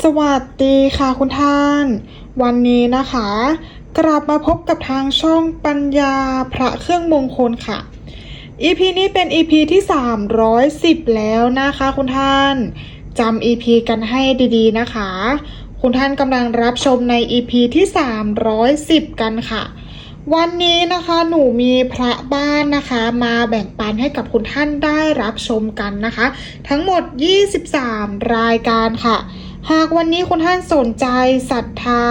สวัสดีค่ะคุณท่าน วันนี้นะคะ กลับมาพบกับทางช่องปัญญาพระเครื่องมงคลค่ะ EP นี้เป็น EP ที่ 310 แล้วนะคะคุณท่านจำ EP กันให้ดีๆนะคะ คุณท่านกำลังรับชมใน EP ที่ 310 กันค่ะ วันนี้นะคะหนูมีพระบ้านนะคะ มาแบ่งปันให้กับคุณท่านได้รับชมกันนะคะ ทั้งหมด 23 รายการค่ะ หากวันนี้คุณท่านสนใจศรัทธา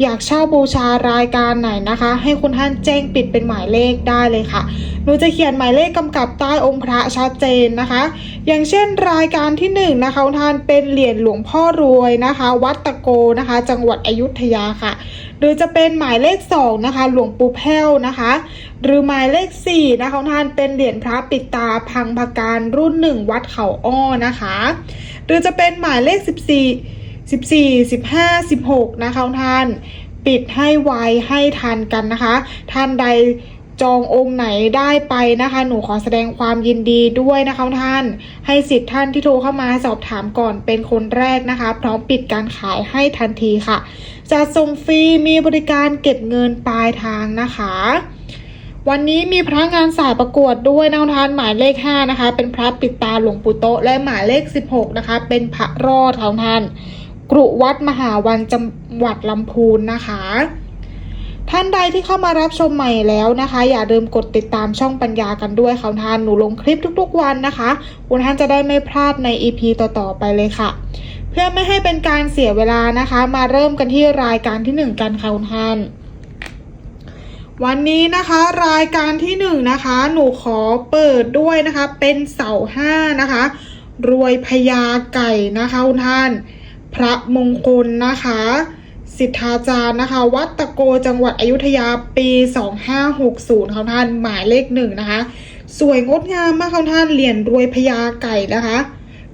อยากเช่าบูชารายการไหนนะคะ ให้คุณท่านแจ้งปิดเป็นหมายเลขได้เลยค่ะหนูจะเขียนหมายเลขกำกับใต้องค์พระชัดเจนนะคะ อย่างเช่นรายการที่หนึ่งนะคะคุณท่านเป็นเหรียญหลวงพ่อรวยนะคะ วัดตะโกนะคะ จังหวัดอยุธยาค่ะ หรือจะเป็นหมายเลข2นะคะหลวงปู่แพ้วนะคะ หรือหมายเลข4นะคะท่านเป็นเหรียญพระปิดตาพังพการรุ่น 1 วัดเขาอ้อนะคะ หรือจะเป็นหมายเลข 14 14 15 16 นะคะท่านปิดให้ไวให้ทันกันนะคะ ท่านใด จององค์ไหนได้ไปนะคะ หนูขอแสดงความยินดีด้วยนะคะท่าน ให้สิทธิ์ท่านที่โทรเข้ามาสอบถามก่อนเป็นคนแรกนะคะ พร้อมปิดการขายให้ทันทีค่ะจะส่งฟรีมีบริการเก็บเงินปลายทางนะคะ วันนี้มีพระงานสายประกวดด้วยนะท่านหมายเลข 5 นะคะ เป็นพระปิดตาหลวงปู่โตและหมายเลข 16 นะคะ เป็นพระรอดท่านกรุวัดมหาวันจังหวัดลำพูนนะคะ ท่านใดที่เข้ามารับชมใหม่แล้วนะคะ อย่าลืมกดติดตามช่องปัญญากันด้วยค่ะท่านหนูลงคลิปทุกๆวันนะคะ คุณท่านจะได้ไม่พลาดใน EP ต่อๆไปเลยค่ะ เพื่อไม่ให้เป็นการเสียเวลานะคะ มาเริ่มกันที่รายการที่หนึ่งกันค่ะคุณท่านวันนี้นะคะรายการที่หนึ่งนะคะหนูขอเปิดด้วยนะคะเป็นเสาห้านะคะ รวยพญาไก่นะคะคุณท่าน พระมงคลนะคะ สิทธาจารย์นะคะ วัดตะโกจังหวัดอยุธยาปี 2560ค่ะท่านหมายเลขหนึ่งนะคะ สวยงดงามมากค่ะท่านเหรียญรวยพญาไก่นะคะ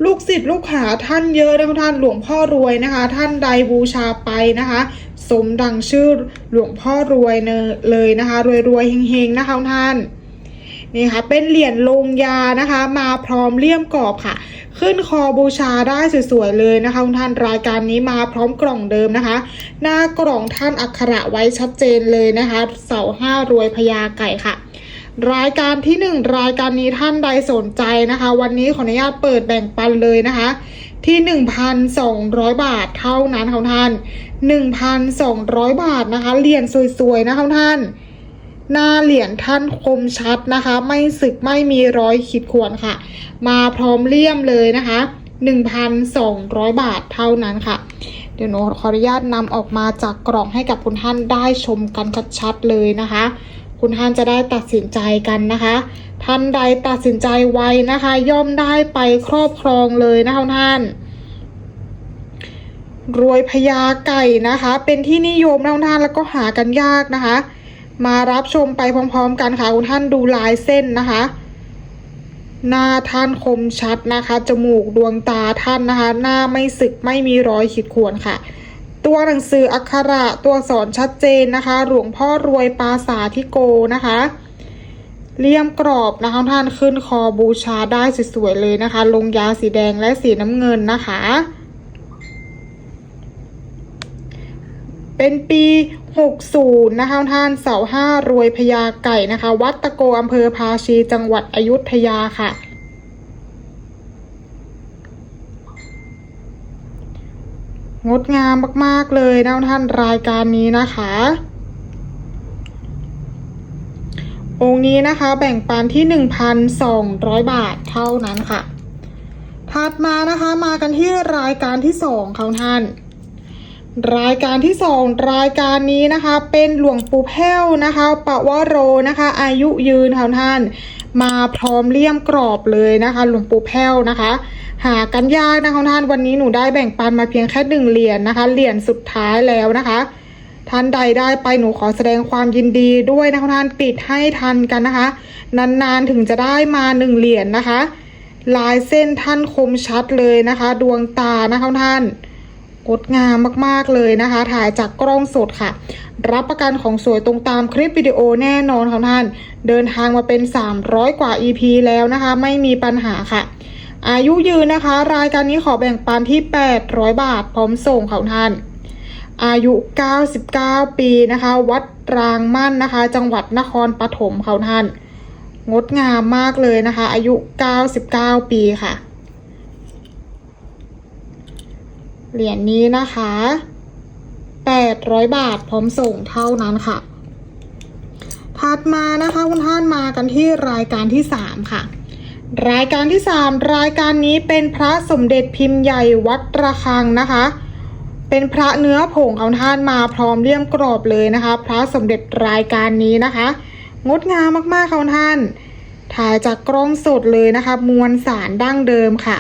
ลูกศิษย์ลูกหาท่านเยอะนะคะท่านหลวงพ่อรวยนะคะ ท่านใดบูชาไปนะคะ สมดังชื่อหลวงพ่อรวยเนเลยนะคะ รวยรวยเฮงๆนะคะท่าน นี่ค่ะเป็นเหรียญลงยานะคะ มาพร้อมเลี่ยมกรอบค่ะ ขึ้นคอบูชาได้สวยๆเลยนะคะคุณท่านรายการนี้มาพร้อมกล่องเดิมนะคะ หน้ากล่องท่านอักขระไว้ชัดเจนเลยนะคะ เสาห้ารวยพญาไก่ค่ะรายการที่หนึ่งรายการนี้ท่านใดสนใจนะคะ วันนี้ขออนุญาตเปิดแบ่งปันเลยนะคะ ที่ 1,200 บาทเท่านั้นค่ะท่าน 1,200 บาทนะคะเหรียญสวยๆนะคะท่าน หน้าเหรียญท่านคมชัดนะคะ ไม่สึกไม่มีรอยขีดข่วนค่ะ มาพร้อมเลี่ยมเลยนะคะ 1,200 บาทเท่านั้นค่ะ เดี๋ยวหนูขออนุญาตนำออกมาจากกล่องให้กับคุณท่านได้ชมกันชัดๆเลยนะคะ คุณท่านจะได้ตัดสินใจกันนะคะ ท่านใดตัดสินใจไวนะคะ ย่อมได้ไปครอบครองเลยนะคะท่านรวยพญาไก่นะคะ เป็นที่นิยมนะท่านแล้วก็หากันยากนะคะ มารับชมไปพร้อมๆ กันค่ะคุณท่านดูลายเส้นนะคะ หน้าท่านคมชัดนะคะ จมูกดวงตาท่านนะคะ หน้าไม่สึกไม่มีรอยขีดข่วนค่ะ ตัวหนังสืออักขระตัวสอักษรชัดเจนนะคะ หลวงพ่อรวยปราสาธิโกนะคะเลี่ยมกรอบนะคะท่านขึ้นคอบูชาได้สวยๆเลยนะคะ ลงยาสีแดงและสีน้ำเงินนะคะ เป็นปี 60 นะคะท่านเสาห้ารวยพญาไก่นะคะ วัดตะโกอำเภอภาชีจังหวัดอยุธยาค่ะงดงามมาก ๆ เลยนะท่านรายการนี้นะคะ องค์นี้นะคะแบ่งปันที่ 1,200 บาทเท่านั้นค่ะ ถัดมานะคะมากันที่รายการที่2ค่ะท่าน รายการที่สองรายการนี้นะคะ เป็นหลวงปู่แพ้วนะคะปะวโรนะคะ อายุยืนค่ะท่าน มาพร้อมเลี่ยมกรอบเลยนะคะ หลวงปู่แพ้วนะคะ หากันยากนะคะท่านวันนี้หนูได้แบ่งปันมาเพียงแค่หนึ่งเหรียญนะคะเหรียญสุดท้ายแล้วนะคะ ท่านใดได้ไปหนูขอแสดงความยินดีด้วยนะคะท่านปิดให้ทันกันนะคะ นานๆถึงจะได้มาหนึ่งเหรียญนะคะ ลายเส้นท่านคมชัดเลยนะคะ ดวงตานะคะท่าน งดงามมากๆเลยนะคะ ถ่ายจากกล้องสดค่ะ รับประกันของสวยตรงตามคลิปวิดีโอแน่นอนค่ะท่าน เดินทางมาเป็น 300 กว่า EP แล้วนะคะ ไม่มีปัญหาค่ะ อายุยืนนะคะ รายการนี้ขอแบ่งปันที่ 800 บาท พร้อมส่งของท่านอายุ 99 ปีนะคะ วัดรางมั่นนะคะ จังหวัดนครปฐมเขาท่าน งดงามมากเลยนะคะ อายุ 99 ปีค่ะ เหรียญนี้นะคะ800บาทพร้อมส่งเท่านั้นค่ะ ถัดมานะคะคุณท่านมากันที่รายการที่3ค่ะ รายการที่3รายการนี้เป็นพระสมเด็จพิมพ์ใหญ่วัดระฆังนะคะ เป็นพระเนื้อผงของท่านมาพร้อมเลี่ยมกรอบเลยนะคะ พระสมเด็จรายการนี้นะคะ งดงามมากๆค่ะคุณท่าน ถ่ายจากกล้องสดเลยนะคะ มวลสารดั้งเดิมค่ะ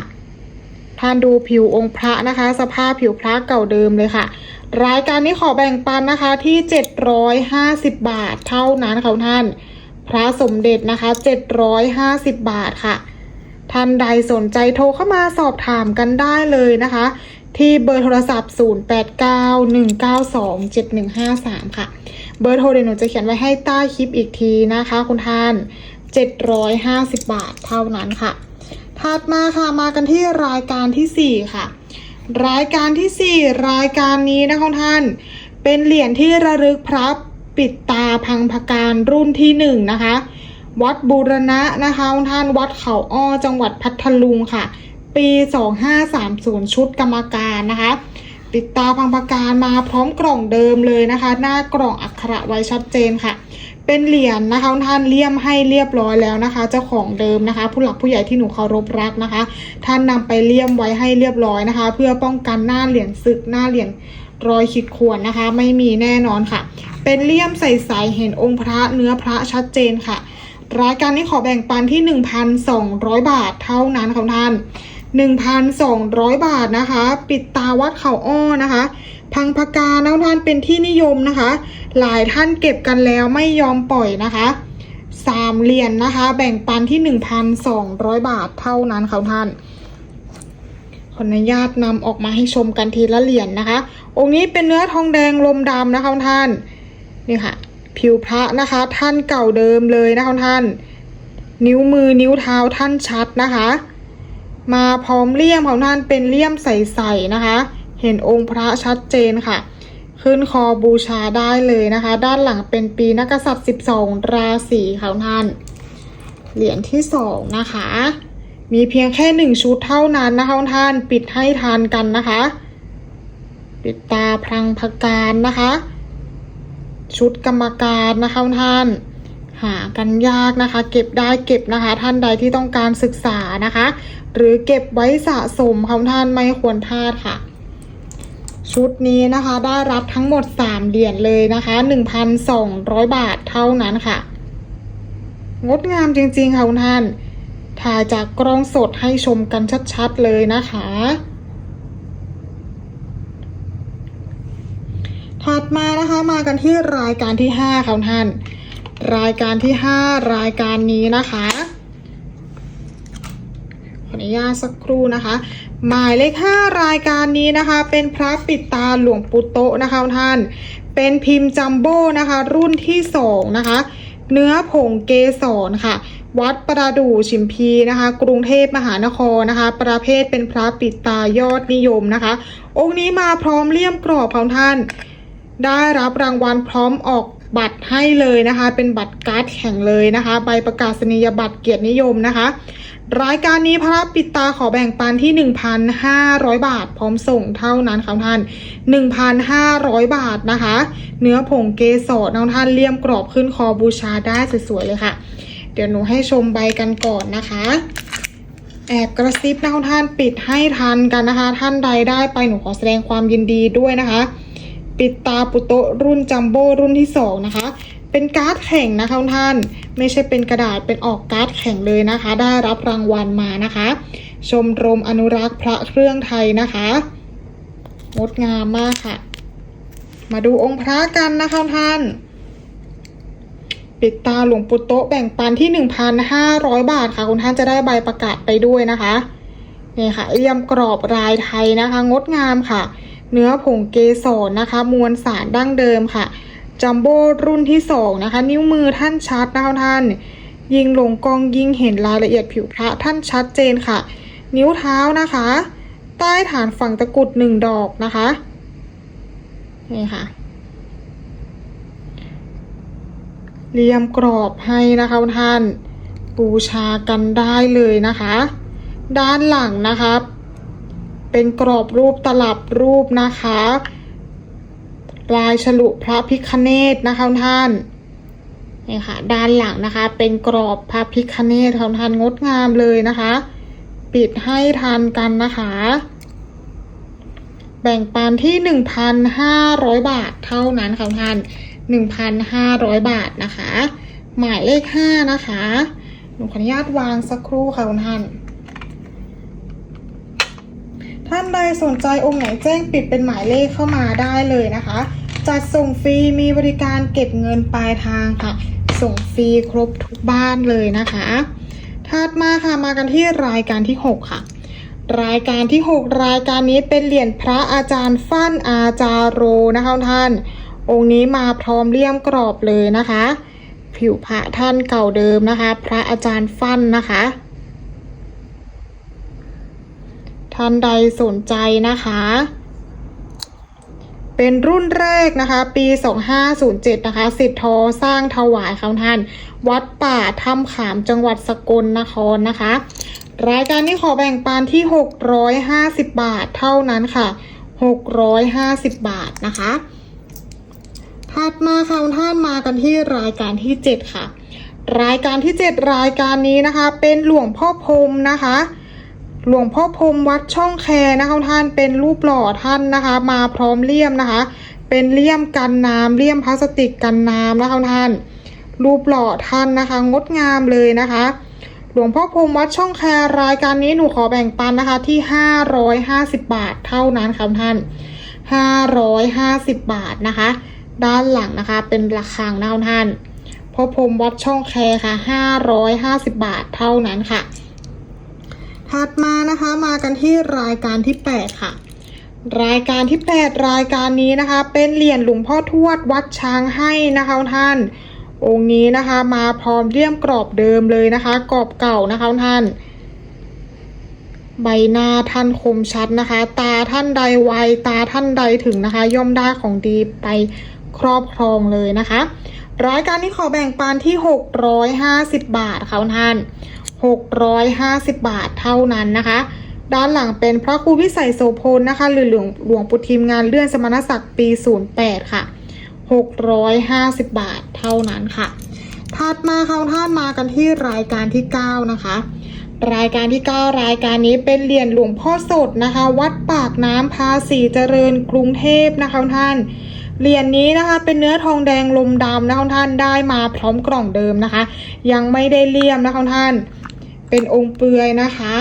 ท่านดูผิวองค์พระนะคะ สภาพผิวพระเก่าเดิมเลยค่ะ รายการนี้ขอแบ่งปันนะคะที่ 750 บาทเท่านั้นค่ะท่าน พระสมเด็จนะคะ 750 บาทค่ะ ท่านใดสนใจโทรเข้ามาสอบถามกันได้เลยนะคะ ที่เบอร์โทรศัพท์ 0891927153 ค่ะ เบอร์โทรเดี๋ยวหนูจะเขียนไว้ให้ใต้คลิปอีกทีนะคะ คุณท่าน 750 บาทเท่านั้นค่ะ ถัดมาค่ะมากันที่รายการที่ 4 ค่ะ รายการที่ 4 รายการนี้นะคะท่าน เป็นเหรียญที่ระลึกพระปิดตาพังพการรุ่นที่ 1 นะคะ วัดบูรณะนะคะท่านวัดเขาอ้อจังหวัดพัทลุงค่ะ ปี 2530 ชุดกรรมการนะคะปิดตาพังพการมาพร้อมกล่องเดิมเลยนะคะ หน้ากล่องอักขระไว้ชัดเจนค่ะ เป็นเหรียญนะคะท่านเลี่ยมให้เรียบร้อยแล้วนะคะ เจ้าของเดิมนะคะ ผู้หลักผู้ใหญ่ที่หนูเคารพรักนะคะ ท่านนำไปเลี่ยมไว้ให้เรียบร้อยนะคะ เพื่อป้องกันหน้าเหรียญสึกหน้าเหรียญรอยขีดข่วนนะคะ ไม่มีแน่นอนค่ะ เป็นเลี่ยมใสๆเห็นองค์พระเนื้อพระชัดเจนค่ะ รายการนี้ขอแบ่งปันที่ 1,200 บาทเท่านั้นค่ะท่าน 1,200 บาทนะคะ ปิดตาวัดเขาอ้อนะคะ พังพกานะท่านเป็นที่นิยมนะคะ หลายท่านเก็บกันแล้วไม่ยอมปล่อยนะคะสามเหรียญนนะคะ แบ่งปันที่1,200บาทเท่านั้นค่ะท่านขออนุญาตนำออกมาให้ชมกันทีละเหรียญนนะคะ องค์นี้เป็นเนื้อทองแดงลมดำนะคะท่านนี่ค่ะ ผิวพระนะคะ ท่านเก่าเดิมเลยนะคะท่าน นิ้วมือนิ้วเท้าท่านชัดนะคะ มาพร้อมเลี่ยมของท่านเป็นเลี่ยมใสๆนะคะ เห็นองค์พระชัดเจนค่ะ ขึ้นคอบูชาได้เลยนะคะ ด้านหลังเป็นปีนักษัตริย์ 12 ราศีค่ะท่าน เหรียญที่สองนะคะ มีเพียงแค่หนึ่งชุดเท่านั้นนะคะท่านปิดให้ทานกันนะคะ ปิดตาพลังพการนะคะ ชุดกรรมการนะคะท่านหากันยากนะคะ เก็บได้เก็บนะคะ ท่านใดที่ต้องการศึกษานะคะ หรือเก็บไว้สะสมค่ะท่านไม่ควรพลาดค่ะ ชุดนี้นะคะได้รับทั้งหมด 3 เหรียญเลยนะคะ 1,200 บาทเท่านั้นค่ะ งดงามจริงๆค่ะคุณท่าน ถ่ายจากกล้องสดให้ชมกันชัดๆเลยนะคะ ถัดมานะคะมากันที่รายการที่ 5ค่ะคุณท่าน รายการที่ 5 รายการนี้นะคะ อนุญาตสักครู่นะคะ หมายเลข5รายการนี้นะคะ เป็นพระปิดตาหลวงปู่โตนะคะท่าน เป็นพิมพ์จัมโบ้นะคะ รุ่นที่2นะคะ เนื้อผงเกสรค่ะ วัดประดู่ชิมพีนะคะ กรุงเทพมหานครนะคะ ประเภทเป็นพระปิดตายอดนิยมนะคะ องค์นี้มาพร้อมเลี่ยมกรอบของท่าน ได้รับรางวัลพร้อมออกบัตรให้เลยนะคะ เป็นบัตรการ์ดแข่งเลยนะคะ ใบประกาศนียบัตรเกียรตินิยมนะคะ รายการนี้พระปิดตาขอแบ่งปันที่ 1,500 บาท พร้อมส่งเท่านั้นค่ะท่าน 1,500 บาทนะคะ เนื้อผงเกสรน้องท่านเลี่ยมกรอบขึ้นคอบูชาได้สวยๆเลยค่ะ เดี๋ยวหนูให้ชมใบกันก่อนนะคะ แอบกระซิบนะท่านปิดให้ทันกันนะคะ ท่านใดได้ไปหนูขอแสดงความยินดีด้วยนะคะ ปิดตาปุโตรุ่นจัมโบ้รุ่นที่สองนะคะ เป็นการ์ดแข่งนะคะท่าน ไม่ใช่เป็นกระดาษเป็นออกการ์ดแข่งเลยนะคะ ได้รับรางวัลมานะคะ ชมรมอนุรักษ์พระเครื่องไทยนะคะงดงามมากค่ะ มาดูองค์พระกันนะคะท่านปิดตาหลวงปู่โตแบ่งปันที่ 1,500 บาทค่ะ คุณท่านจะได้ใบประกาศไปด้วยนะคะนี่ค่ะเลี่ยมกรอบลายไทยนะคะ งดงามค่ะ เนื้อผงเกสรนะคะ มวลสารดั้งเดิมค่ะ จัมโบ้รุ่นที่สองนะคะ นิ้วมือท่านชัดนะคะท่าน ยิงลงกองยิงเห็นรายละเอียดผิวพระท่านชัดเจนค่ะ นิ้วเท้านะคะ ใต้ฐานฝั่งตะกุดหนึ่งดอกนะคะ นี่ค่ะเรียมกรอบให้นะคะท่านบูชากันได้เลยนะคะ ด้านหลังนะคะเป็นกรอบรูปตลับรูปนะคะ ลายฉลุพระพิคเนตนะคะท่านนี่ค่ะ ด้านหลังนะคะ เป็นกรอบพระพิคเนตของท่านงดงามเลยนะคะ ปิดให้ทันกันนะคะ แบ่งปันที่1,500บาทเท่านั้นค่ะท่าน1,500บาทนะคะ หมายเลข5นะคะหนูขออนุญาตวางสักครู่ค่ะคุณท่าน ท่านใดสนใจองค์ไหนแจ้งปิดเป็นหมายเลขเข้ามาได้เลยนะคะ จัดส่งฟรีมีบริการเก็บเงินปลายทางค่ะ ส่งฟรีครบทุกบ้านเลยนะคะถัดมาค่ะมากันที่รายการที่ 6 ค่ะ รายการที่ 6 รายการนี้เป็นเหรียญพระอาจารย์ฟั่นอาจารโรนะคะท่าน องค์นี้มาพร้อมเลี่ยมกรอบเลยนะคะ ผิวพระท่านเก่าเดิมนะคะ พระอาจารย์ฟั่นนะคะท่านใดสนใจนะคะ เป็นรุ่นแรกนะคะ ปี 2507 นะคะสิทธทอสร้างถวายเขาท่าน วัดป่าถ้ำขามจังหวัดสกลนครนะคะ รายการนี้ขอแบ่งปันที่ 650 บาทเท่านั้นค่ะ 650 บาทนะคะ ถัดมาค่ะท่านมากันที่รายการที่ 7 ค่ะ รายการที่ 7 รายการนี้นะคะ เป็นหลวงพ่อพรมนะคะ หลวงพ่อพรมวัดช่องแคนะคะท่านเป็นรูปหล่อท่านนะคะ มาพร้อมเลี่ยมนะคะ เป็นเลี่ยมกันน้ำเลี่ยมพลาสติกกันน้ำนะคะท่าน รูปหล่อท่านนะคะ งดงามเลยนะคะ หลวงพ่อพรมวัดช่องแครายการนี้หนูขอแบ่งปันนะคะที่ 550 บาทเท่านั้นค่ะท่าน 550 บาทนะคะ ด้านหลังนะคะเป็นระฆังนะคะท่านพ่อพรมวัดช่องแคค่ะ 550 บาทเท่านั้นค่ะ ถัดมานะคะมากันที่รายการที่ 8 ค่ะ รายการที่ 8 รายการนี้นะคะ เป็นเหรียญหลวงพ่อทวดวัดช้างให้นะคะท่าน องค์นี้นะคะมาพร้อมเลี่ยมกรอบเดิมเลยนะคะ กรอบเก่านะคะท่าน ใบหน้าท่านคมชัดนะคะ ตาท่านใดไวตาท่านใดถึงนะคะ ย่อมได้ของดีไปครอบครองเลยนะคะ รายการนี้ขอแบ่งปันที่ 650 บาทค่ะท่าน 650 บาทเท่านั้นนะคะ ด้านหลังเป็นพระครูวิสัยโสพลนะคะ หรือหลวงหลวงปู่ทิมงานเลื่อนสมณศักดิ์ปี 08 ค่ะ 650 บาทเท่านั้นค่ะถัดมาค่ะท่านมากันที่รายการที่ 9 นะคะ รายการที่ 9 รายการนี้เป็นเหรียญหลวงพ่อสดนะคะ วัดปากน้ำภาษีเจริญกรุงเทพนะคะท่านเหรียญนนี้นะคะเป็นเนื้อทองแดงลมดำนะคะท่านได้มาพร้อมกล่องเดิมนะคะ ยังไม่ได้เลี่ยมนะคะท่าน เป็นองค์เปลือยนะคะ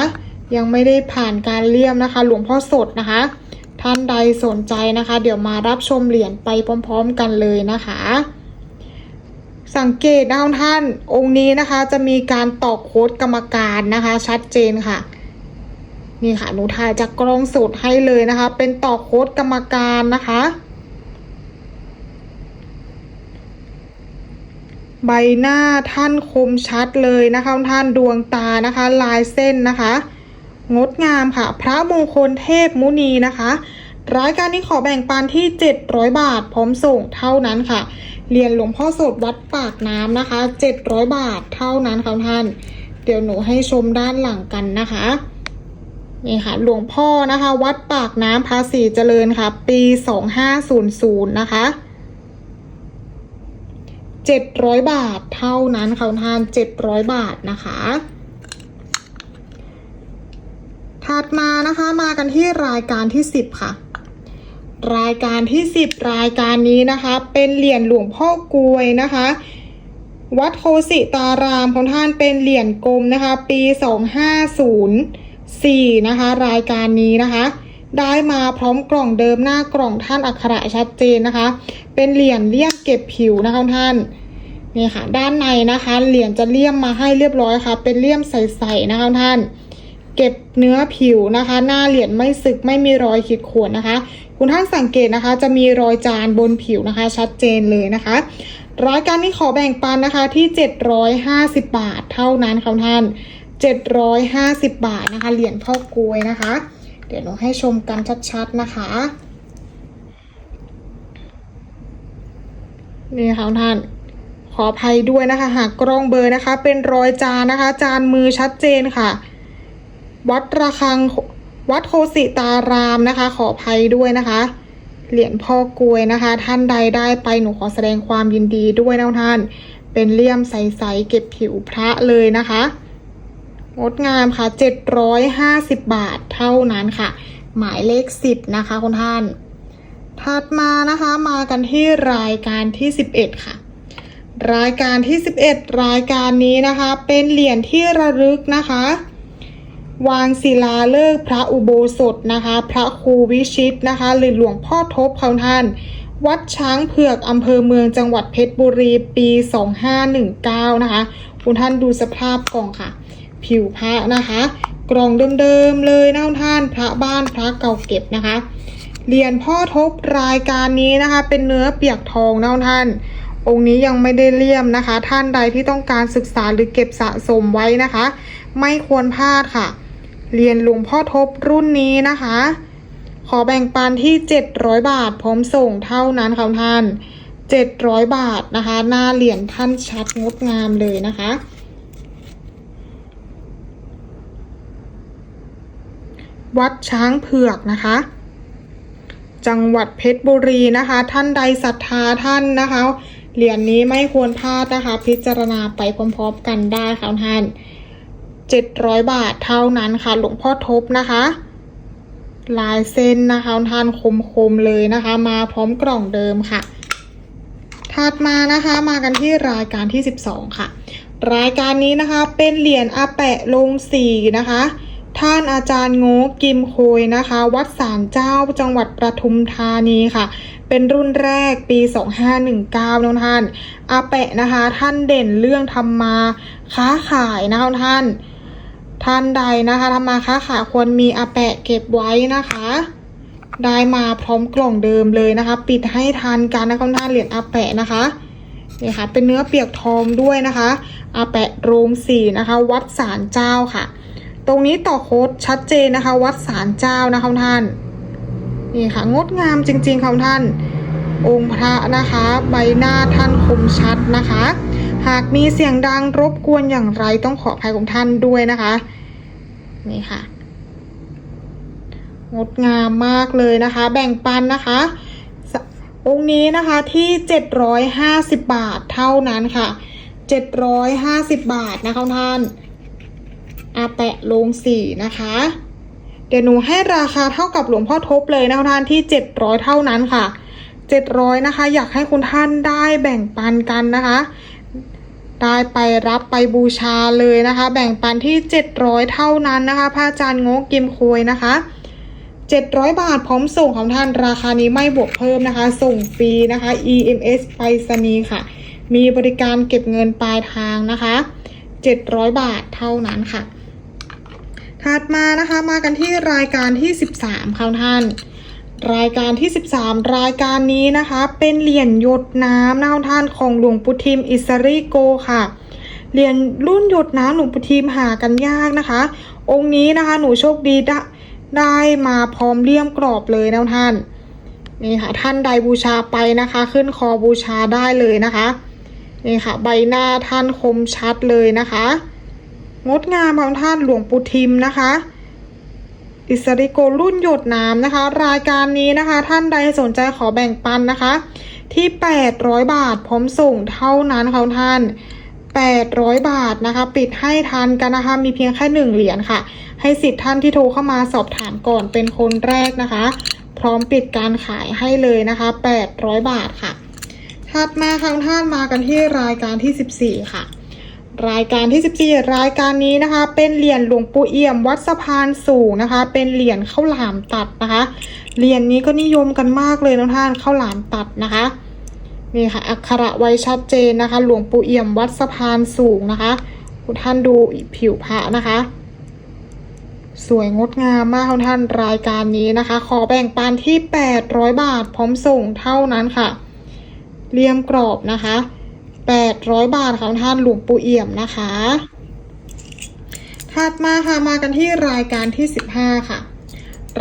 ยังไม่ได้ผ่านการเลี่ยมนะคะ หลวงพ่อสดนะคะ ท่านใดสนใจนะคะ เดี๋ยวมารับชมเหรียญไปพร้อม ๆ กันเลยนะคะ สังเกตนะท่านองค์นี้นะคะ จะมีการตอกโค้ดกรรมการนะคะ ชัดเจนค่ะนี่ค่ะหนูถ่ายจากกล้องสดให้เลยนะคะ เป็นตอกโค้ดกรรมการนะคะ ใบหน้าท่านคมชัดเลยนะคะท่านดวงตานะคะ ลายเส้นนะคะ งดงามค่ะ พระมงคลเทพมุนีนะคะรายการนี้ขอแบ่งปันที่ 700 บาท พร้อมส่งเท่านั้นค่ะ เรียญหลวงพ่อสดวัดปากน้ำนะคะ 700 บาทเท่านั้นค่ะท่าน เดี๋ยวหนูให้ชมด้านหลังกันนะคะ นี่ค่ะ หลวงพ่อนะคะ วัดปากน้ำภาษีเจริญค่ะ ปี 2500 นะคะ 700 บาทเท่านั้นค่ะท่าน700 บาทนะคะ ถัดมานะคะมากันที่รายการที่ 10 ค่ะ รายการที่ 10 รายการนี้นะคะ เป็นเหรียญหลวงพ่อกลวยนะคะ วัดโคสิตารามของท่านเป็นเหรียญกลมนะคะ ปี 2504 นะคะ รายการนี้นะคะ ได้มาพร้อมกล่องเดิมหน้ากล่องท่านอักขระชัดเจนนะคะ เป็นเหรียญเลี่ยมเก็บผิวนะคะท่านนี่ค่ะ ด้านในนะคะเหรียญจะเลี่ยมมาให้เรียบร้อยค่ะ เป็นเลี่ยมใสๆนะคะท่าน เก็บเนื้อผิวนะคะ หน้าเหรียญไม่สึกไม่มีรอยขีดข่วนนะคะ คุณท่านสังเกตนะคะ จะมีรอยจานบนผิวนะคะ ชัดเจนเลยนะคะรายการนี้ขอแบ่งปันนะคะที่ 750 บาทเท่านั้นค่ะท่าน 750 บาทนะคะเหรียญพ่อกลวยนะคะ เดี๋ยวเราให้ชมกันชัดๆนะคะนี่ค่ะท่านขออภัยด้วยนะคะ หากกล้องเบอร์นะคะ เป็นรอยจานนะคะ จานมือชัดเจนค่ะ วัดระฆังวัดโคสิตารามนะคะ ขออภัยด้วยนะคะ เหรียญพ่อกลวยนะคะ ท่านใดได้ไปหนูขอแสดงความยินดีด้วยนะท่าน เป็นเลี่ยมใสๆเก็บผิวพระเลยนะคะ งดงามค่ะ 750 บาทเท่านั้นค่ะ หมายเลข 10 นะคะคุณท่าน ถัดมานะคะมากันที่รายการที่ 11 ค่ะ รายการที่ 11 รายการนี้นะคะ เป็นเหรียญที่ระลึกนะคะ วางศิลาฤกษ์พระอุโบสถนะคะ พระครูวิชิตนะคะ หรือหลวงพ่อทบเขาท่าน วัดช้างเผือกอำเภอเมืองจังหวัดเพชรบุรีปี 2519 นะคะ คุณท่านดูสภาพกล่องค่ะ ผิวพระนะคะ กล่องเดิมๆเลยนะท่านพระบ้านพระเก่าเก็บนะคะเหรียญพ่อทบรายการนี้นะคะ เป็นเนื้อเปียกทองนะท่าน องค์นี้ยังไม่ได้เลี่ยมนะคะ ท่านใดที่ต้องการศึกษาหรือเก็บสะสมไว้นะคะ ไม่ควรพลาดค่ะเหรียญหลวงพ่อทบรุ่นนี้นะคะ ขอแบ่งปันที่ 700 บาทพร้อมส่งเท่านั้นค่ะท่าน700 บาทนะคะ หน้าเหรียญท่านชัดงดงามเลยนะคะ วัดช้างเผือกนะคะ จังหวัดเพชรบุรีนะคะ ท่านใดศรัทธาท่านนะคะ เหรียญนี้ไม่ควรพลาดนะคะ พิจารณาไปพร้อมๆกันได้ค่ะท่าน700บาทเท่านั้นค่ะ หลวงพ่อทบนะคะลายเส้นนะคะท่านคมๆเลยนะคะ มาพร้อมกล่องเดิมค่ะถัดมานะคะมากันที่รายการที่ 12 ค่ะ รายการนี้นะคะเป็นเหรียญอาแปะลงสีนะคะ ท่านอาจารย์โง่กิมโคยนะคะ วัดศาลเจ้าจังหวัดประทุมธานีค่ะ เป็นรุ่นแรกปี 2519นะท่านอาแปะนะคะ ท่านเด่นเรื่องทำมาค้าขายนะคะท่าน ท่านใดนะคะทำมาค้าขายควรมีอาแปะเก็บไว้นะคะ ได้มาพร้อมกล่องเดิมเลยนะคะ ปิดให้ทานกันนะคะท่านเหรียญอาแปะนะคะนี่ค่ะเป็นเนื้อเปียกทองด้วยนะคะอาแปะโรงสีนะคะ วัดศาลเจ้าค่ะ ตรงนี้ต่อโค้ดชัดเจนนะคะ วัดศาลเจ้านะคะท่าน นี่ค่ะ งดงามจริงๆค่ะท่าน องค์พระนะคะ ใบหน้าท่านคมชัดนะคะ หากมีเสียงดังรบกวนอย่างไรต้องขออภัยของท่านด้วยนะคะ นี่ค่ะ งดงามมากเลยนะคะ แบ่งปันนะคะองค์นี้นะคะที่ 750 บาทเท่านั้นค่ะ 750 บาทนะคะท่าน อาแปะลงสี่นะคะ เดี๋ยวหนูให้ราคาเท่ากับหลวงพ่อทบเลยนะคะท่านที่700เท่านั้นค่ะ700นะคะ อยากให้คุณท่านได้แบ่งปันกันนะคะ ได้ไปรับไปบูชาเลยนะคะ แบ่งปันที่700เท่านั้นนะคะพระอาจารย์งกกิมโคยนะคะ700 บาทพร้อมส่งของท่านราคานี้ไม่บวกเพิ่มนะคะ ส่งฟรีนะคะ EMS ไปรษณีย์ค่ะ มีบริการเก็บเงินปลายทางนะคะ 700 บาทเท่านั้นค่ะ ถัดมานะคะมากันที่รายการที่ 13ค่ะท่าน รายการที่ 13 รายการนี้นะคะ เป็นเหรียญหยดน้ำนะท่านของหลวงปู่ทิมอิสริโกค่ะเหรียญรุ่นหยดน้ำหลวงปู่ทิมหากันยากนะคะ องค์นี้นะคะหนูโชคดีได้ได้มาพร้อมเลี่ยมกรอบเลยนะท่านนี่ค่ะท่านใดบูชาไปนะคะ ขึ้นคอบูชาได้เลยนะคะนี่ค่ะ ใบหน้าท่านคมชัดเลยนะคะ งดงามของท่านหลวงปู่ทิมนะคะ อิสริโกรุ่นหยดน้ำนะคะ รายการนี้นะคะ ท่านใดสนใจขอแบ่งปันนะคะ ที่ 800 บาทพร้อมส่งเท่านั้นค่ะท่าน 800 บาทนะคะ ปิดให้ทันกันนะคะ มีเพียงแค่หนึ่งเหรียญค่ะ ให้สิทธิ์ท่านที่โทรเข้ามาสอบถามก่อนเป็นคนแรกนะคะ พร้อมปิดการขายให้เลยนะคะ 800 บาทค่ะถัดมาค่ะท่านมากันที่รายการที่ 14 ค่ะ รายการที่ 14 รายการนี้นะคะ เป็นเหรียญหลวงปู่เอี่ยมวัดสะพานสูงนะคะ เป็นเหรียญข้าวหลามตัดนะคะ เหรียญนี้ก็นิยมกันมากเลยนะท่านข้าวหลามตัดนะคะนี่ค่ะอักขระไว้ชัดเจนนะคะ หลวงปู่เอี่ยมวัดสะพานสูงนะคะคุณท่านดูผิวพระนะคะ สวยงดงามมากค่ะท่านรายการนี้นะคะ ขอแบ่งปันที่ 800 บาทพร้อมส่งเท่านั้นค่ะเลี่ยมกรอบนะคะ 800 บาทค่ะท่านหลวงปู่เอี่ยมนะคะ ถัดมาค่ะมากันที่รายการที่ 15 ค่ะ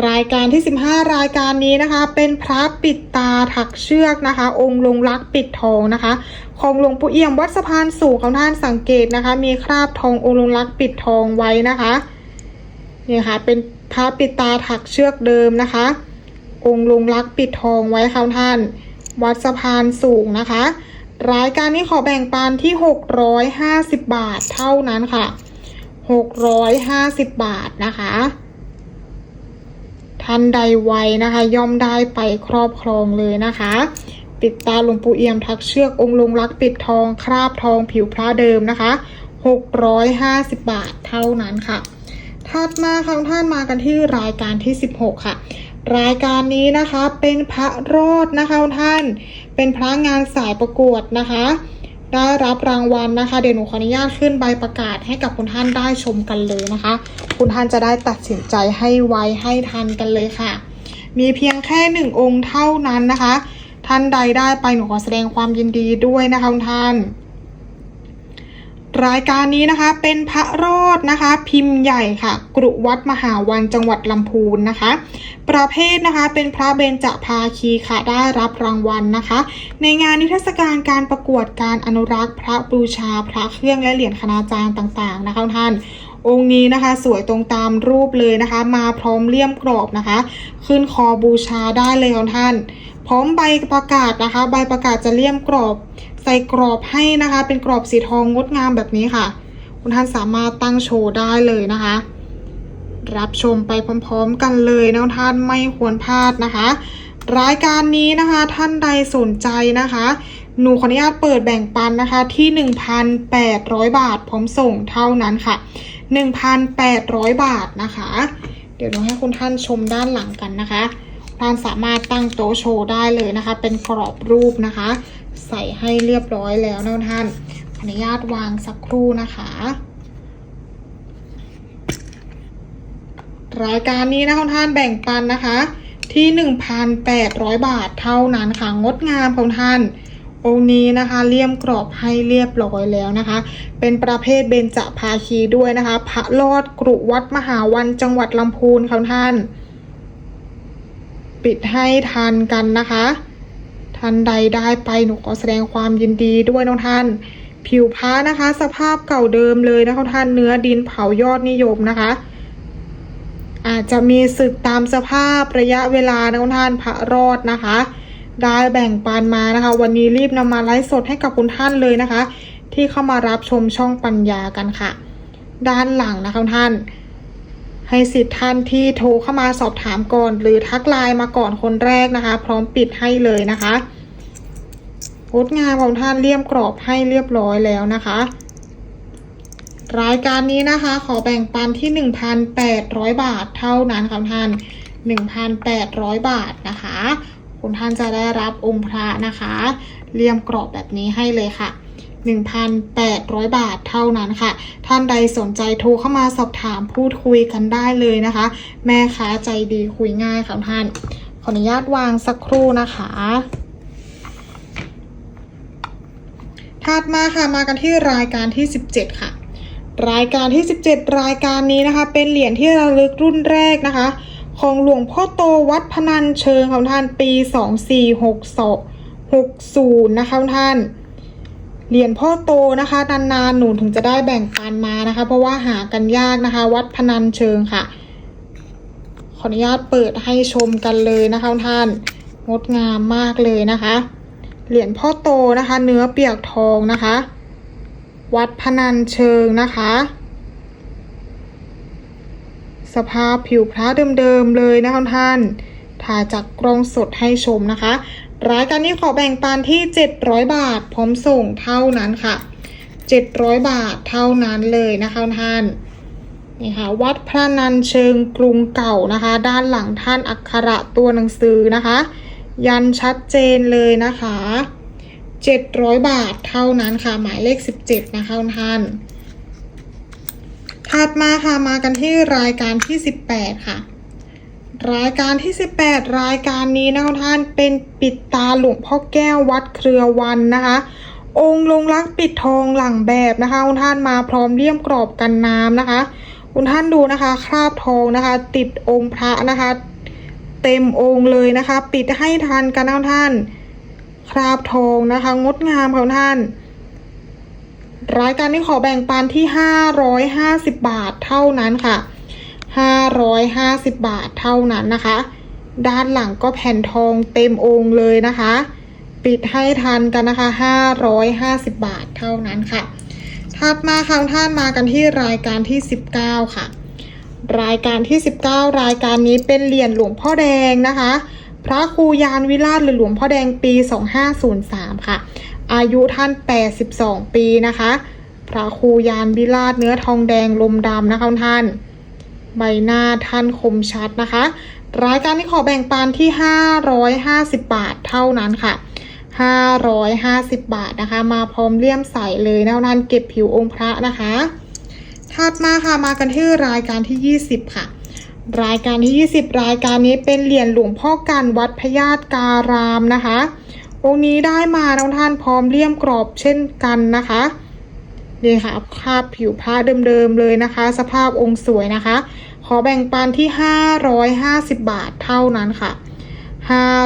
รายการที่ 15 รายการนี้นะคะ เป็นพระปิดตาถักเชือกนะคะ องค์ลงรักปิดทองนะคะ ของหลวงปู่เอี่ยมวัดสะพานสูงของท่านสังเกตนะคะ มีคราบทององค์ลงรักปิดทองไว้นะคะนี่ค่ะเป็นพระปิดตาถักเชือกเดิมนะคะ องค์ลงรักปิดทองไว้ค่ะท่าน วัดสะพานสูงนะคะ รายการนี้ขอแบ่งปันที่ 650 บาทเท่านั้นค่ะ 650 บาทนะคะท่านใดไวนะคะ ย่อมได้ไปครอบครองเลยนะคะ ปิดตาหลวงปู่เอี่ยมทักเชือกองค์ลงรักปิดทองคราบทองผิวพระเดิมนะคะ 650 บาทเท่านั้นค่ะถัดมาค่ะท่านมากันที่รายการที่ 16 ค่ะ รายการนี้นะคะเป็นพระรอดนะคะท่าน เป็นพระงานสายประกวดนะคะ ได้รับรางวัลนะคะ เดี๋ยวหนูขออนุญาตขึ้นใบประกาศให้กับคุณท่านได้ชมกันเลยนะคะ คุณท่านจะได้ตัดสินใจให้ไวให้ทันกันเลยค่ะ มีเพียงแค่หนึ่งองค์เท่านั้นนะคะ ท่านใดได้ไปหนูขอแสดงความยินดีด้วยนะคะคุณท่าน รายการนี้นะคะเป็นพระรอดนะคะ พิมพ์ใหญ่ค่ะ กรุวัดมหาวันจังหวัดลำพูนนะคะ ประเภทนะคะเป็นพระเบญจภาคีค่ะได้รับรางวัลนะคะ ในงานนิทรรศการการประกวดการอนุรักษ์ พระบูชา พระเครื่องและเหรียญคณาจารย์ต่างๆ นะคะท่านองค์นี้นะคะสวยตรงตามรูปเลยนะคะ มาพร้อมเลี่ยมกรอบนะคะ ขึ้นคอบูชาได้เลยท่าน พร้อมใบประกาศนะคะ ใบประกาศจะเลี่ยมกรอบ ใส่กรอบให้นะคะ เป็นกรอบสีทองงดงามแบบนี้ค่ะ คุณท่านสามารถตั้งโชว์ได้เลยนะคะ รับชมไปพร้อมๆกันเลยนะท่านไม่ควรพลาดนะคะ รายการนี้นะคะท่านใดสนใจนะคะ หนูขออนุญาตเปิดแบ่งปันนะคะที่ 1,800 บาทพร้อมส่งเท่านั้นค่ะ 1,800 บาทนะคะ เดี๋ยวหนูให้คุณท่านชมด้านหลังกันนะคะ ท่านสามารถตั้งโต๊ะโชว์ได้เลยนะคะ เป็นกรอบรูปนะคะ ใส่ให้เรียบร้อยแล้วนะท่านอนุญาตวางสักครู่นะคะรายการนี้นะคุณท่านแบ่งปันนะคะ ที่ 1,800 บาทเท่านั้นค่ะงดงามของท่านองค์นี้นะคะเลี่ยมกรอบให้เรียบร้อยแล้วนะคะ เป็นประเภทเบญจภาคีด้วยนะคะ พระลอดกรุวัดมหาวันจังหวัดลำพูนค่ะท่าน ปิดให้ทันกันนะคะท่านใดได้ไปหนูขอแสดงความยินดีด้วยน้องท่าน ผิวพระนะคะ สภาพเก่าเดิมเลยนะคะท่านเนื้อดินเผายอดนิยมนะคะ อาจจะมีสึกตามสภาพระยะเวลานะคุณท่านพระรอดนะคะ ได้แบ่งปันมานะคะ วันนี้รีบนำมาไลฟ์สดให้กับคุณท่านเลยนะคะ ที่เข้ามารับชมช่องปัญญากันค่ะ ด้านหลังนะคะท่าน ให้สิทธิ์ท่านที่โทรเข้ามาสอบถามก่อน หรือทักไลน์มาก่อนคนแรกนะคะ พร้อมปิดให้เลยนะคะงดงามของท่านเลี่ยมกรอบให้เรียบร้อยแล้วนะคะ รายการนี้นะคะ ขอแบ่งปันที่ 1,800 บาทเท่านั้นค่ะท่าน 1,800 บาทนะคะ คุณท่านจะได้รับองค์พระนะคะ เลี่ยมกรอบแบบนี้ให้เลยค่ะ 1,800 บาทเท่านั้นค่ะ ท่านใดสนใจโทรเข้ามาสอบถามพูดคุยกันได้เลยนะคะ แม่ค้าใจดีคุยง่ายค่ะท่าน ขออนุญาตวางสักครู่นะคะถัดมาค่ะมากันที่รายการที่ 17 ค่ะ รายการที่ 17 รายการนี้นะคะ เป็นเหรียญที่ระลึกรุ่นแรกนะคะ ของหลวงพ่อโตวัดพนัญเชิงของท่านปี 246260 นะคะท่าน เหรียญพ่อโตนะคะ นานๆหนูถึงจะได้แบ่งปันมานะคะ เพราะว่าหากันยากนะคะ วัดพนัญเชิงค่ะ ขออนุญาตเปิดให้ชมกันเลยนะคะท่าน งดงามมากเลยนะคะ เหรียญพ่อโตนะคะ เนื้อเปียกทองนะคะ วัดพนัญเชิงนะคะ สภาพผิวพระเดิมๆเลยนะคะท่าน ถ่าจากกล้องสดให้ชมนะคะ รายการนี้ขอแบ่งปันที่ 700 บาท พร้อมส่งเท่านั้นค่ะ 700 บาทเท่านั้นเลยนะคะท่านนี่ค่ะวัดพระนันเชิงกรุงเก่านะคะ ด้านหลังท่านอักขระตัวหนังสือนะคะ ยันชัดเจนเลยนะคะ 700 บาทเท่านั้นค่ะ หมายเลข 17 นะคะท่านถัดมาค่ะมากันที่รายการที่ 18 ค่ะ รายการที่ 18 รายการนี้นะคะท่านเป็นปิดตาหลวงพ่อแก้ววัดเครือวันนะคะ องค์ลงรักปิดทองหลังแบบนะคะคุณท่านมาพร้อมเลี่ยมกรอบกันน้ำนะคะ คุณท่านดูนะคะคราบทองนะคะ ติดองค์พระนะคะ เต็มองค์เลยนะคะ ปิดให้ทันกันนะท่าน คราบทองนะคะ งดงามค่ะท่านรายการนี้ขอแบ่งปันที่ 550 บาทเท่านั้นค่ะ 550 บาทเท่านั้นนะคะ ด้านหลังก็แผ่นทองเต็มองค์เลยนะคะ ปิดให้ทันกันนะคะ 550 บาทเท่านั้นค่ะ ถัดมาค่ะท่านมากันที่รายการที่ 19 ค่ะ รายการที่ 19 รายการนี้เป็นเหรียญหลวงพ่อแดงนะคะ พระครูยานวิราชหรือหลวงพ่อแดงปี 2503 ค่ะ อายุท่าน 82 ปีนะคะ พระครูยานวิราชเนื้อทองแดงลมดำนะคะท่าน ใบหน้าท่านคมชัดนะคะ รายการที่ขอแบ่งปันที่ 550 บาทเท่านั้นค่ะ 550 บาทนะคะ มาพร้อมเลี่ยมใสเลยนะท่านเก็บผิวองค์พระนะคะถัดมาค่ะมากันที่รายการที่ 20 ค่ะ รายการที่ 20 รายการนี้เป็นเหรียญหลวงพ่อกันวัดพญาตการามนะคะองค์นี้ได้มาน้องท่านพร้อมเลี่ยมกรอบเช่นกันนะคะ นี่ค่ะคาบผิวพระเดิมๆเลยนะคะ สภาพองค์สวยนะคะ ขอแบ่งปันที่ 550 บาทเท่านั้นค่ะ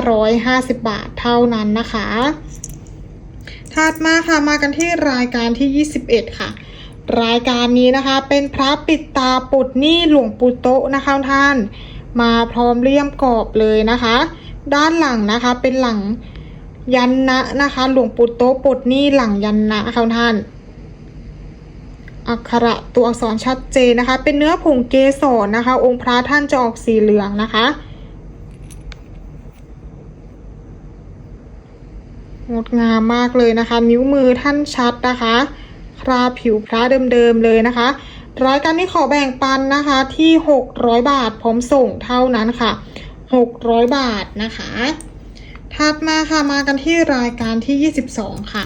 550 บาทเท่านั้นนะคะถัดมาค่ะมากันที่รายการที่ 21 ค่ะ รายการนี้นะคะเป็นพระปิดตาปุดนี้หลวงปู่โตะนะคะท่าน มาพร้อมเลี่ยมกรอบเลยนะคะ ด้านหลังนะคะเป็นหลังยันนะนะคะ หลวงปู่โตะปุดนี้หลังยันนะคะท่าน อักขระตัวอักษรชัดเจนนะคะ เป็นเนื้อผงเกสรนะคะ องค์พระท่านจะออกสีเหลืองนะคะงดงามมากเลยนะคะ นิ้วมือท่านชัดนะคะคราผิวพระเดิมๆเลยนะคะรายการนี้ขอแบ่งปันนะคะที่ 600 บาทพร้อมส่งเท่านั้นค่ะ 600 บาทนะคะ ถัดมาค่ะมากันที่รายการที่ 22 ค่ะ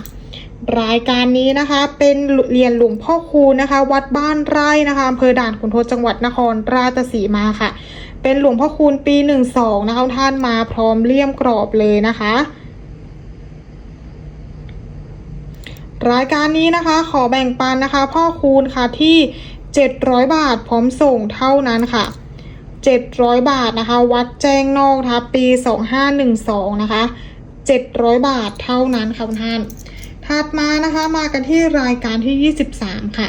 รายการนี้นะคะเป็นเรียญหลวงพ่อคูนะคะ วัดบ้านไร่นะคะอำเภอด่านขุนทดจังหวัดนครราชสีมาค่ะ เป็นหลวงพ่อคูณปี12นะคะท่านมาพร้อมเลี่ยมกรอบเลยนะคะ รายการนี้นะคะขอแบ่งปันนะคะ พ่อคูณค่ะที่ 700 บาทพร้อมส่งเท่านั้นค่ะ 700 บาทนะคะ วัดแจ้งนอกนะคะปี 2512 นะคะ 700 บาทเท่านั้นค่ะท่าน ถัดมานะคะมากันที่รายการที่ 23 ค่ะ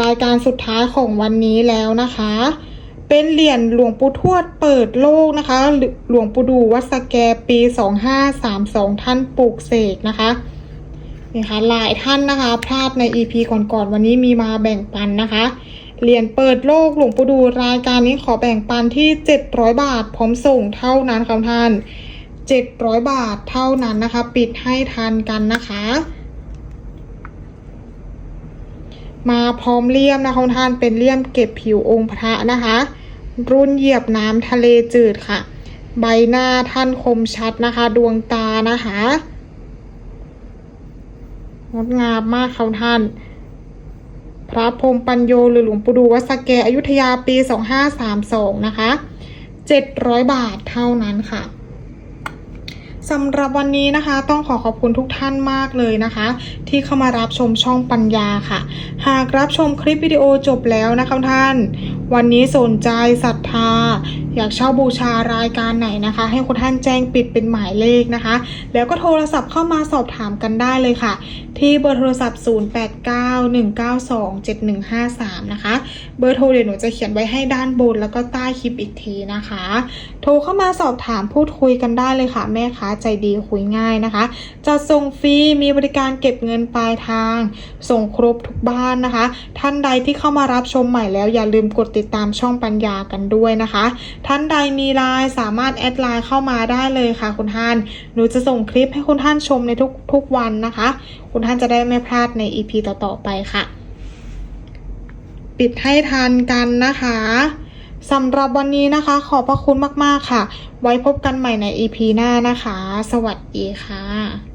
รายการสุดท้ายของวันนี้แล้วนะคะ เป็นเหรียญหลวงปู่ทวดเปิดโลกนะคะ หลวงปู่ดูวัดสแกปี 2532 ท่านปลูกเสกนะคะนี่ค่ะหลายท่านนะคะพลาดใน EP ก่อนๆวันนี้มีมาแบ่งปันนะคะเหรียญเปิดโลกหลวงปู่ดูรายการนี้ขอแบ่งปันที่ 700 บาท พร้อมส่งเท่านั้นค่ะท่าน 700 บาทเท่านั้นนะคะ ปิดให้ทันกันนะคะ มาพร้อมเลี่ยมนะคะท่านเป็นเลี่ยมเก็บผิวองค์พระนะคะ รุ่นเหยียบน้ำทะเลจืดค่ะ ใบหน้าท่านคมชัดนะคะ ดวงตานะคะงดงามมากค่ะท่าน พระพรมปัญโยหรือหลวงปู่ดูวัดสแกอยุธยาปี 2532 นะคะ 700 บาทเท่านั้นค่ะ สำหรับวันนี้นะคะ ต้องขอขอบคุณทุกท่านมากเลยนะคะ ที่เข้ามารับชมช่องปัญญาค่ะ หากรับชมคลิปวิดีโอจบแล้วนะคะท่าน วันนี้สนใจศรัทธาอยากเช่าบูชารายการไหนนะคะ ให้คุณท่านแจ้งปิดเป็นหมายเลขนะคะ แล้วก็โทรศัพท์เข้ามาสอบถามกันได้เลยค่ะ ที่เบอร์โทรศัพท์ 0891927153 นะคะ เบอร์โทรเดี๋ยวหนูจะเขียนไว้ให้ด้านบนแล้วก็ใต้คลิปอีกทีนะคะ โทรเข้ามาสอบถามพูดคุยกันได้เลยค่ะ แม่ค้าใจดีคุยง่ายนะคะจะส่งฟรีมีบริการเก็บเงินปลายทาง ส่งครบทุกบ้านนะคะ ท่านใดที่เข้ามารับชมใหม่แล้วอย่าลืมกดติดตามช่องปัญญากันด้วยนะคะท่านใดมีไลน์สามารถแอดไลน์เข้ามาได้เลยค่ะ คุณท่าน หนูจะส่งคลิปให้คุณท่านชมในทุกทุกวันนะคะ คุณท่านจะได้ไม่พลาดใน EP ต่อๆไปค่ะ ปิดให้ทันกันนะคะสำหรับวันนี้นะคะ ขอบพระคุณมากๆค่ะ ไว้พบกันใหม่ใน EP หน้านะคะ สวัสดีค่ะ